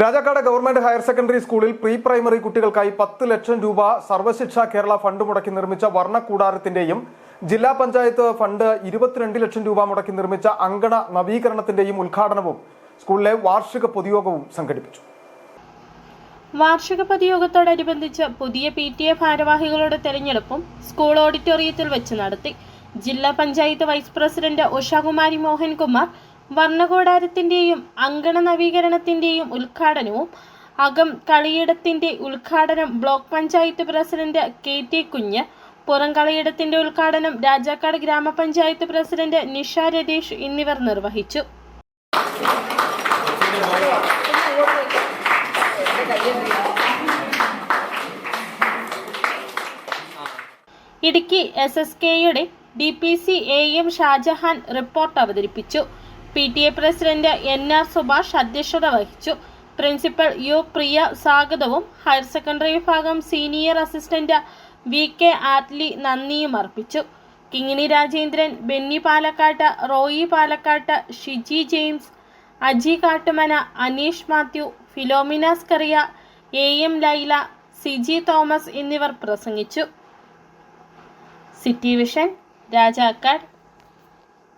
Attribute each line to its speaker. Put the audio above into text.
Speaker 1: Rajakkad government higher secondary സ്കൂളിൽ pre primary കുട്ടികൾക്കായി പത്ത് ലക്ഷം രൂപ സർവശിക്ഷ കേരള ഫണ്ട് മുടക്കി നിർമ്മിച്ച വർണക്കൂടാരത്തിന്റെയും ജില്ലാ പഞ്ചായത്ത് ഫണ്ട് ഇരുപത്തിരണ്ട് ലക്ഷം രൂപ മുടക്കി നിർമ്മിച്ച അങ്കണ നവീകരണത്തിന്റെയും ഉദ്ഘാടനവും സ്കൂളിലെ വാർഷിക പൊതുയോഗവും സംഘടിപ്പിച്ചു.
Speaker 2: വാർഷിക പൊതുയോഗത്തോടനുബന്ധിച്ച് പുതിയ പി ടി എ ഭാരവാഹികളുടെ തെരഞ്ഞെടുപ്പും സ്കൂൾ ഓഡിറ്റോറിയത്തിൽ വെച്ച് നടത്തി. ജില്ലാ പഞ്ചായത്ത് വൈസ് പ്രസിഡന്റ് ഉഷാകുമാരി മോഹൻകുമാർ വർണകൂടാരത്തിന്റെയും അങ്കണ നവീകരണത്തിന്റെയും ഉദ്ഘാടനവും. അകം കളിയിടത്തിന്റെ ഉദ്ഘാടനം block panchayat president K T Kunju പുറം കളിയിടത്തിന്റെ ഉദ്ഘാടനം രാജാക്കാട് ഗ്രാമപഞ്ചായത്ത് പ്രസിഡന്റ് നിഷ രതീഷ് എന്നിവർ നിർവഹിച്ചു. ഇടുക്കി എസ് എസ് കെയുടെ D P C A M Shajahan report അവതരിപ്പിച്ചു. P T A president N R Subhash അധ്യക്ഷത വഹിച്ചു. പ്രിൻസിപ്പൽ യു പ്രിയ സ്വാഗതവും ഹയർ സെക്കൻഡറി വിഭാഗം senior assistant V K Atlee നന്ദിയും അർപ്പിച്ചു. കിങ്ങിണി രാജേന്ദ്രൻ ബെന്നി പാലക്കാട്ട് റോയി പാലക്കാട്ട് Shiji James Aji Kattumana Aneesh Mathew Philomina Scaria A M Laila Siji Thomas എന്നിവർ പ്രസംഗിച്ചു. City vision Rajakkad.